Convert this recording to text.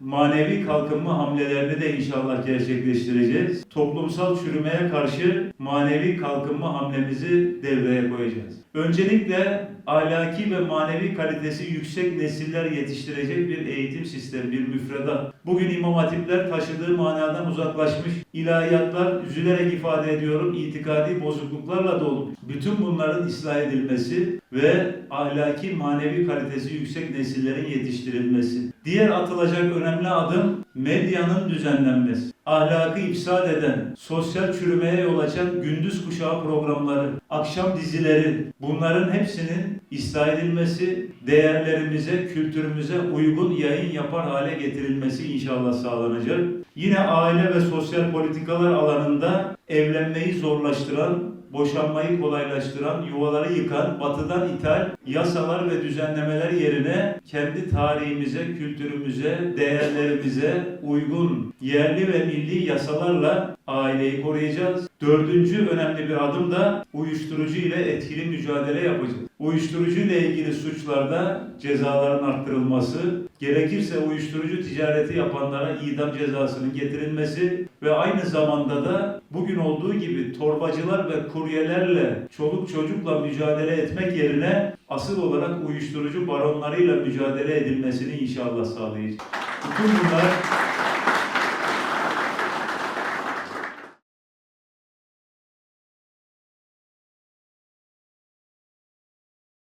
manevi kalkınma hamlelerini de inşallah gerçekleştireceğiz. Toplumsal çürümeye karşı manevi kalkınma hamlemizi devreye koyacağız. Öncelikle ahlaki ve manevi kalitesi yüksek nesiller yetiştirecek bir eğitim sistemi, bir müfredat. Bugün imam hatipler taşıdığı manadan uzaklaşmış, ilahiyatlar üzülerek ifade ediyorum, itikadi bozukluklarla dolu. Bütün bunların ıslah edilmesi ve ahlaki manevi kalitesi yüksek nesillerin yetiştirilmesi. Diğer atılacak önemli adım medyanın düzenlenmesi. Ahlakı ifsad eden, sosyal çürümeye yol açan gündüz kuşağı programları, akşam dizileri bunların hepsinin ıslah edilmesi, değerlerimize, kültürümüze uygun yayın yapar hale getirilmesi inşallah sağlanacak. Yine aile ve sosyal politikalar alanında evlenmeyi zorlaştıran, boşanmayı kolaylaştıran, yuvaları yıkan, batıdan ithal yasalar ve düzenlemeler yerine kendi tarihimize, kültürümüze, değerlerimize uygun yerli ve milli yasalarla aileyi koruyacağız. Dördüncü önemli bir adım da uyuşturucu ile etkili mücadele yapacağız. Uyuşturucu ile ilgili suçlarda cezaların arttırılması, gerekirse uyuşturucu ticareti yapanlara idam cezasının getirilmesi ve aynı zamanda da bugün olduğu gibi torbacılar ve kuryelerle çoluk çocukla mücadele etmek yerine asıl olarak uyuşturucu baronlarıyla mücadele edilmesini inşallah sağlayacağız. Bütün bunlar